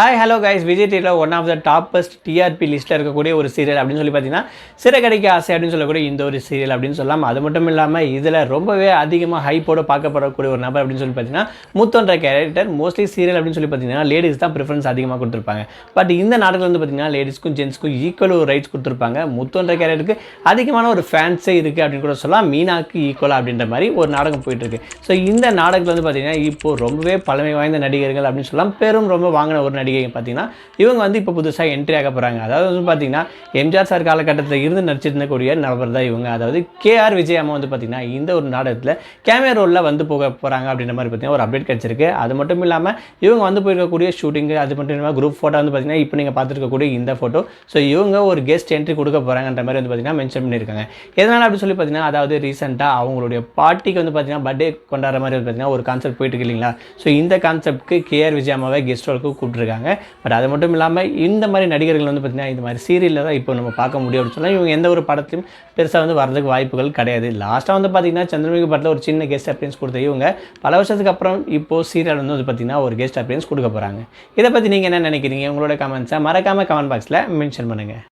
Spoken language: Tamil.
ஹாய் ஹலோ கைஸ் விஜய் டிவியில் one of the toppest TRP லிஸ்ட்டில் இருக்கக்கூடிய ஒரு சீரியல் அப்படின்னு சொல்லி பார்த்தீங்கன்னா சிறகடிக்க ஆசை அப்படின்னு சொல்லக்கூடிய இந்த ஒரு சீரியல் அப்படின்னு சொல்லலாம். அது மட்டும் இல்லாமல் இதில் ரொம்பவே அதிகமாக ஹைப்போட பார்க்கப்படக்கூடிய ஒரு நபர் அப்படின்னு சொல்லி பார்த்தீங்கன்னா மூத்தோன்ற கேரக்டர் மோஸ்ட்லி சீரியல் அப்படின்னு சொல்லி பார்த்தீங்கன்னா லேடிஸ் தான் ப்ரிஃபரன்ஸ் அதிகமாக கொடுத்துருப்பாங்க. பட் இந்த நாட்டில் வந்து பார்த்தீங்கன்னா லேடிஸ்க்கும் ஜென்ஸ்க்கும் ஈக்குவல் ஒரு ரைட்ஸ் கொடுத்துருப்பாங்க. முத்தோன்ற கேரக்டருக்கு அதிகமான ஒரு ஃபேன்ஸே இருக்குது அப்படின்னு கூட சொல்லலாம். மீனாக்கு ஈக்குவலாக அப்படின்ற மாதிரி ஒரு நாடகம் போயிட்டு இருக்கு ஸோ இந்த நாடகத்தில் வந்து பார்த்தீங்கன்னா இப்போ ரொம்பவே பழமை வாய்ந்த நடிகர்கள் அப்படின்னு சொல்லலாம். பெரும் ரொம்ப வாங்கின ஒரு நடிகை பார்த்தீங்கன்னா இவங்க வந்து இப்போ புதுசாக என்ட்ரி ஆக போகிறாங்க அதாவது வந்து பார்த்தீங்கன்னா எம்ஜிஆர் சார் காலகட்டத்தில் இருந்து நடிச்சிருந்தக்கூடிய நபர் தான் இவங்க. அதாவது கேஆர் விஜய் அம்மா வந்து பார்த்தீங்கன்னா இந்த ஒரு நாடகத்தில் கேமியா ரோலில் வந்து போக போகிறாங்க அப்படின்ற மாதிரி பார்த்தீங்கன்னா ஒரு அப்டேட் கிடச்சிருக்கு. அது மட்டும் இல்லாமல் இவங்க வந்து போயிருக்கக்கூடிய ஷூட்டிங்கு அது மட்டும் இல்லாமல் குரூப் ஃபோட்டோ வந்து பார்த்திங்கன்னா இப்போ நீங்கள் பார்த்துருக்கக்கூடிய இந்த ஃபோட்டோ ஸோ இவங்க ஒரு கெஸ்ட் என்ட்ரி கொடுக்க போகிறாங்கன்ற மாதிரி வந்து பார்த்தீங்கன்னா மென்ஷன் பண்ணியிருக்காங்க. எதனால் அப்படி சொல்லி பார்த்தீங்கன்னா அதாவது ரீசெண்டாக அவங்களுடைய பாட்டிக்கு வந்து பார்த்தீங்கன்னா பர்த்டே கொண்டாடுற மாதிரி வந்து பார்த்தீங்கன்னா ஒரு கான்செப்ட் போயிட்டு இருக்கு இல்லைங்களா? ஸோ இந்த கான்செப்ட்க்கு கேஆர் விஜய் கெஸ்ட் ரோலுக்கு கூப்பிட்டுருக்காங்க. பட் அது மட்டும் இல்லாமல் இந்த மாதிரி நடிகர்கள் வந்து பார்த்திங்கன்னா இந்த மாதிரி சீரியலில் தான் இப்போ நம்ம பார்க்க முடியும் அப்படின்னு சொன்னால் இவங்க எந்த ஒரு படத்தையும் பெருசாக வந்து வரதுக்கு வாய்ப்புகள் கிடையாது. லாஸ்ட்டாக வந்து பார்த்தீங்கன்னா சந்திரமுகி படத்தில் ஒரு சின்ன கெஸ்ட் அப்பியன்ஸ் கொடுத்த இவங்க பல வருஷத்துக்கு அப்புறம் இப்போது சீரியல் வந்து வந்து பார்த்தீங்கன்னா ஒரு கெஸ்ட் அப்பியன்ஸ் கொடுக்க போகிறாங்க இதை பற்றி நீங்கள் என்ன நினைக்கிறீங்க? உங்களோட கமெண்ட்ஸை மறக்காமல் கமெண்ட் பாக்ஸில் மென்ஷன் பண்ணுங்கள்